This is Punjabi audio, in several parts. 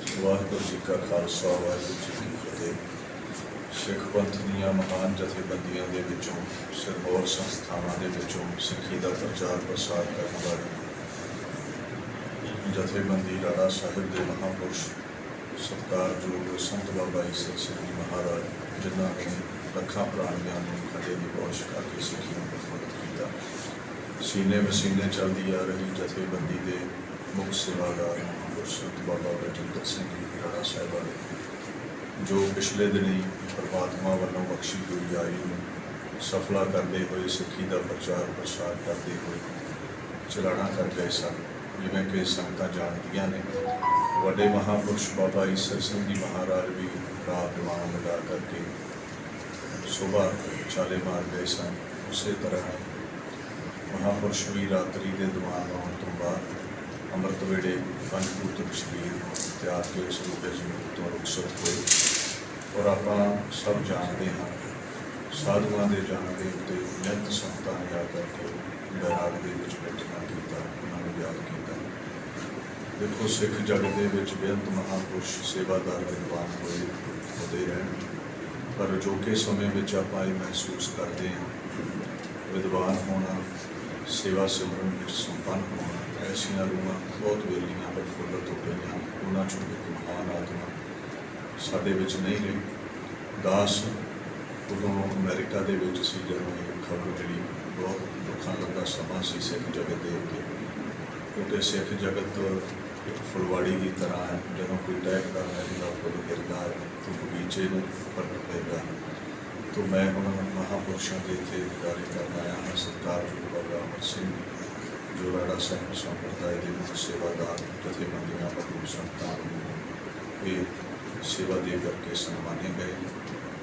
ਵਾਹਿਗੁਰੂ ਜੀ ਕਾ ਖਾਲਸਾ, ਵਾਹਿਗੁਰੂ ਜੀ ਕੀ ਫਤਿਹ। ਸਿੱਖ ਪੰਥ ਦੀਆਂ ਮਹਾਨ ਜਥੇਬੰਦੀਆਂ ਦੇ ਵਿੱਚੋਂ, ਸਿਰਮੌਰ ਸੰਸਥਾਵਾਂ ਦੇ ਵਿੱਚੋਂ ਸਿੱਖੀ ਦਾ ਪ੍ਰਚਾਰ ਪ੍ਰਸਾਰ ਕਰਨ ਵਾਲੀ ਜਥੇਬੰਦੀ ਰਾਣਾ ਸਾਹਿਬ ਦੇ ਮਹਾਂਪੁਰਸ਼ ਸਤਿਕਾਰਯੋਗ ਸੰਤ ਬਾਬਾ ਈਸਰ ਸਿੰਘ ਜੀ ਮਹਾਰਾਜ, ਜਿਨ੍ਹਾਂ ਨੇ ਲੱਖਾਂ ਪ੍ਰਾਣੀਆਂ ਨੂੰ ਖੜੇ ਦੀ ਕੋਸ਼ਿਸ਼ ਕਰਕੇ ਸਿੱਖੀ ਨੂੰ ਪ੍ਰਫੁੱਲਤ ਕੀਤਾ। ਸੀਨੇ ਵਸੀਨੇ ਚੱਲਦੀ ਆ ਰਹੀ ਜਥੇਬੰਦੀ ਦੇ ਮੁੱਖ ਸੇਵਾਦਾਰ ਮਹਾਂਪੁਰਸ਼ ਬਾਬਾ ਬਚਿੰਦਰ ਸਿੰਘ ਜੀ ਰਾੜਾ ਸਾਹਿਬ ਵਾਲੇ, ਜੋ ਪਿਛਲੇ ਦਿਨੀ ਪਰਮਾਤਮਾ ਵੱਲੋਂ ਬਖਸ਼ੀ ਹੋਈ ਆਈ ਨੂੰ ਸਫਲਾ ਕਰਦੇ ਹੋਏ, ਸਿੱਖੀ ਦਾ ਪ੍ਰਚਾਰ ਪ੍ਰਸਾਰ ਕਰਦੇ ਹੋਏ ਚਲਾਣਾ ਕਰ ਗਏ ਸਨ। ਜਿਵੇਂ ਕਿ ਸੰਗਤਾਂ ਜਾਣਦੀਆਂ ਨੇ, ਵੱਡੇ ਮਹਾਂਪੁਰਸ਼ ਬਾਬਾ ਈਸਰ ਸਿੰਘ ਜੀ ਮਹਾਰਾਜ ਵੀ ਰਾਤ ਦੀਵਾਨ ਲਗਾ ਕਰਕੇ ਸੁਬਾਹ ਚਾਲੇ ਮਾਰ ਗਏ ਸਨ। ਉਸੇ ਤਰ੍ਹਾਂ ਮਹਾਂਪੁਰਸ਼ ਵੀ ਰਾਤਰੀ ਦੇ ਦੀਵਾਨ ਲਾਉਣ ਤੋਂ ਬਾਅਦ ਅੰਮ੍ਰਿਤ ਵੇਲੇ ਪੰਜ ਪੁੱਤਰ ਸ਼ਰੀਰ ਤਿਆਰ ਕੇ ਇਸ ਰੂਪ ਵਿੱਚ ਤੋਂ ਰੁਖਸਤ ਹੋਏ ਔਰ ਆਪਾਂ ਸਭ ਜਾਣਦੇ ਹਾਂ। ਸਾਧੂਆਂ ਦੇ ਜਾਣ ਦੇ ਉੱਤੇ ਨਿਤ ਸੰਤਾਂ ਨੇ ਆ ਕਰਕੇ ਬੈਰਾਗ ਦੇ ਵਿੱਚ ਬੈਠਣਾ ਕੀਤਾ, ਉਹਨਾਂ ਨੂੰ ਯਾਦ ਕੀਤਾ। ਦੇਖੋ, ਸਿੱਖ ਜਗਤ ਦੇ ਵਿੱਚ ਬੇਅੰਤ ਮਹਾਂਪੁਰਸ਼ ਸੇਵਾਦਾਰ ਵਿਦਵਾਨ ਹੋਏ ਹੁੰਦੇ ਰਹਿਣ। ਪਰ ਅਜੋਕੇ ਸਮੇਂ ਵਿੱਚ ਆਪਾਂ ਇਹ ਮਹਿਸੂਸ ਕਰਦੇ ਹਾਂ। ਵਿਦਵਾਨ ਹੋਣਾ ਸੇਵਾ ਸਿਮਰਨ ਵਿੱਚ ਸੰਪੰਨ ਹੋਣਾ ਐਸੀਆਂ ਰੂਹਾਂ ਬਹੁਤ ਵੇਲੀਆਂ ਬਟ ਪ੍ਰਫੁੱਲਤ ਹੋ ਗਈਆਂ ਉਹਨਾਂ ਚੋਂ ਇੱਕ ਮਹਾਨ ਆਤਮਾ ਸਾਡੇ ਵਿੱਚ ਨਹੀਂ ਰਹੀ। ਦਾਸ ਉਦੋਂ ਅਮਰੀਕਾ ਦੇ ਵਿੱਚ ਸੀ, ਜਦੋਂ ਇਹ ਖਬਰ ਮਿਲੀ ਬਹੁਤ ਦੁੱਖਾਂ ਲੱਗਾ ਸਮਾਂ ਸੀ ਸਿੱਖ ਜਗਤ ਦੇ ਉੱਤੇ ਕਿਉਂਕਿ ਸਿੱਖ ਜਗਤ ਇੱਕ ਫੁਲਵਾੜੀ ਦੀ ਤਰ੍ਹਾਂ ਹੈ, ਜਦੋਂ ਕੋਈ ਟੈਕ ਕਰਦਾ ਹੈ ਜਿਹੜਾ ਫੁੱਲ ਗਿਰਦਾ ਹੈ ਤਾਂ ਬਗੀਚੇ ਨੂੰ ਫ਼ਰਕ ਪੈਂਦਾ ਤੋ ਮੈਂ ਹੁਣ ਮਹਾਪੁਰਸ਼ਾਂ ਦੇ ਇੱਥੇ ਗੁਜ਼ਾਰੇ ਕਰਨ ਆਇਆ ਹਾਂ ਸਰਕਾਰ ਜੀ ਬਾਬਾ ਅਮਰ ਸਿੰਘ, ਜੋ ਰਾੜਾ ਸਾਹਿਬ ਸੰਪਰਦਾਇ ਦੇ ਮੁੱਖ ਸੇਵਾਦਾਰ, ਜਥੇਬੰਦੀਆਂ ਵੱਲੋਂ ਸੰਤਾਂ ਨੂੰ ਇਹ ਸੇਵਾ ਦੇ ਕਰਕੇ ਸਨਮਾਨੇ ਗਏ।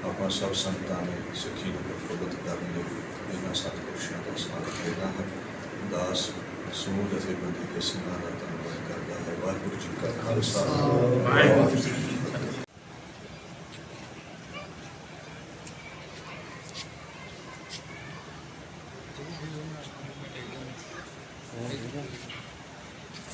ਆਪਾਂ ਸਭ ਸੰਤਾਂ ਨੇ ਸਿੱਖੀ ਨੂੰ ਪ੍ਰਫੁੱਲਤ ਕਰਨ ਲਈ ਇਹਨਾਂ ਸਤਿਪੁਰਸ਼ਾਂ ਦਾ ਸਵਾਗਤ ਕਰਨਾ ਹੈ। ਦਾਸ, ਸਮੂਹ ਜਥੇਬੰਦੀ ਦੇ ਸਿੰਘਾਂ ਦਾ ਧੰਨਵਾਦ ਕਰਦਾ ਹੈ। ਵਾਹਿਗੁਰੂ ਜੀ ਕਾ ਖਾਲਸਾ। Waheguru ji Thank you.